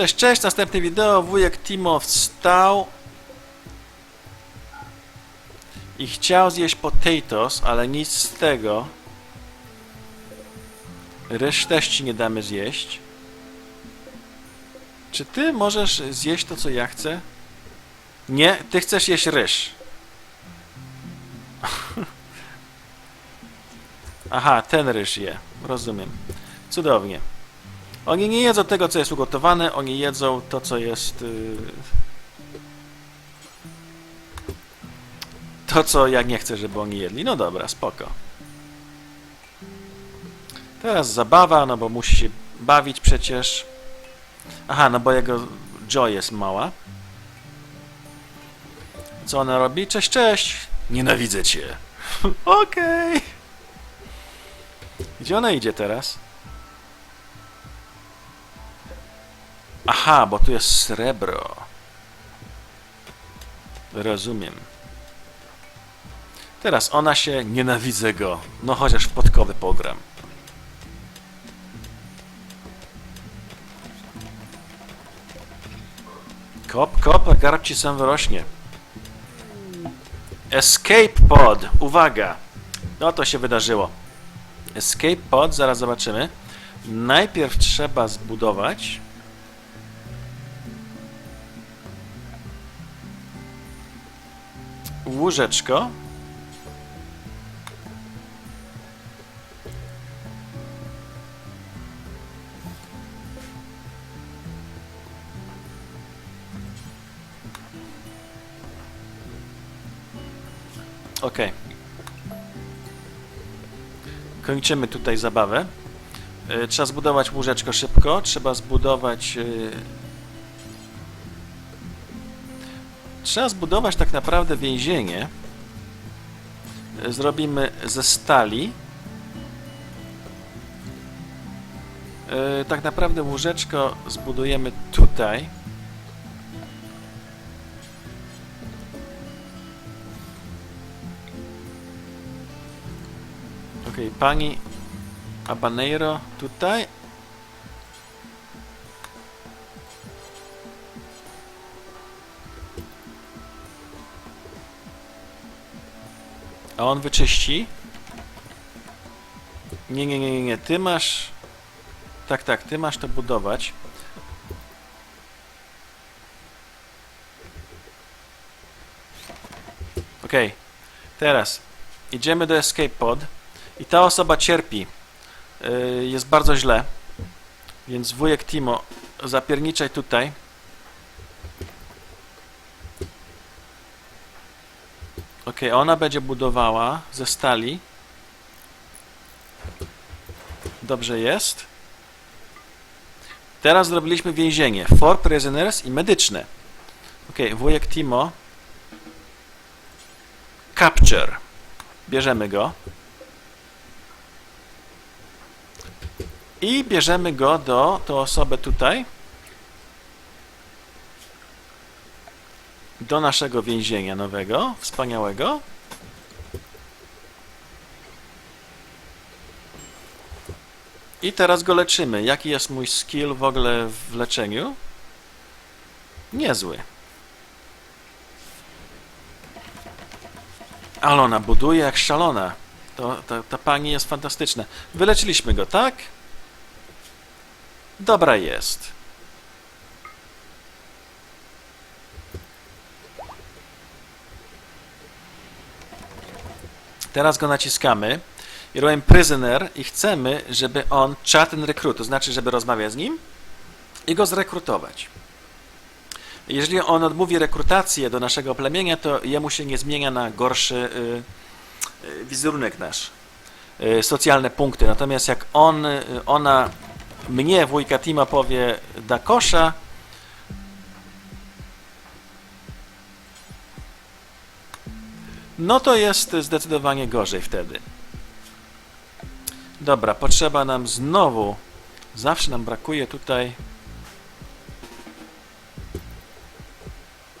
Cześć, cześć, następne wideo. Wujek Timo wstał i chciał zjeść potatoes, ale nic z tego. Ryż też ci nie damy zjeść. Czy ty możesz zjeść to, co ja chcę? Nie, ty chcesz jeść ryż. Aha, ten ryż je. Rozumiem. Cudownie. Oni nie jedzą tego, co jest ugotowane, oni jedzą to, co jest... Yy... To, co ja nie chcę, żeby oni jedli. No dobra, spoko. Teraz zabawa, no bo musi się bawić przecież. Aha, no bo jego Joy jest mała. Co ona robi? Cześć, cześć! Nienawidzę cię. Okej. Gdzie ona idzie teraz? Aha, bo tu jest srebro. Rozumiem. Teraz ona się nienawidzę go. No chociaż w podkowy pogram. Kop, kop, garb ci sam wyrośnie. Escape pod. Uwaga. No to się wydarzyło. Escape pod, zaraz zobaczymy. Najpierw trzeba zbudować. Łóżeczko. Ok. Kończymy tutaj zabawę. E, Trzeba zbudować łóżeczko szybko. Trzeba zbudować. Trzeba zbudować tak naprawdę więzienie. Zrobimy ze stali. E, Tak naprawdę łóżeczko zbudujemy tutaj. Okej, pani Habanero tutaj. A on wyczyści. Nie, nie, nie, nie, nie. Ty masz... Tak, tak, ty masz to budować. Okej. Teraz idziemy do escape pod i ta osoba cierpi. Yy, jest bardzo źle. Więc wujek Timo, zapierniczaj tutaj. Ok, ona będzie budowała ze stali. Dobrze jest. Teraz zrobiliśmy więzienie. For prisoners i medyczne. Ok, wujek Timo. Capture. Bierzemy go. I bierzemy go do tą osobę tutaj. Do naszego więzienia nowego, wspaniałego. I teraz go leczymy. Jaki jest mój skill w ogóle w leczeniu? Niezły. Ale ona buduje jak szalona. To, to, ta pani jest fantastyczna. Wyleczyliśmy go, tak? Dobra jest. Teraz go naciskamy i robimy prisoner i chcemy, żeby on chat and recruit, to znaczy, żeby rozmawiać z nim i go zrekrutować. Jeżeli on odmówi rekrutacji do naszego plemienia, to jemu się nie zmienia na gorszy y, y, wizerunek nasz, y, socjalne punkty. Natomiast jak on, ona mnie, wujka Tima powie da kosza, no to jest zdecydowanie gorzej wtedy. Dobra, potrzeba nam znowu, zawsze nam brakuje tutaj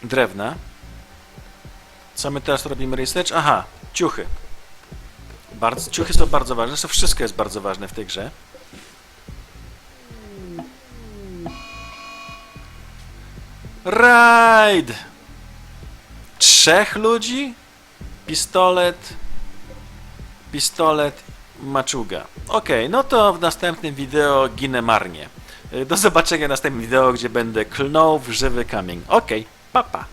drewna. Co my teraz robimy research? Aha, ciuchy. Bardzo, ciuchy są bardzo ważne, zresztą wszystko jest bardzo ważne w tej grze. Rajd! Trzech ludzi? Pistolet, pistolet, maczuga. Okej, no to w następnym wideo ginę marnie. Y, Do zobaczenia w następnym wideo, gdzie będę klnął w żywy kamień. Okej, papa.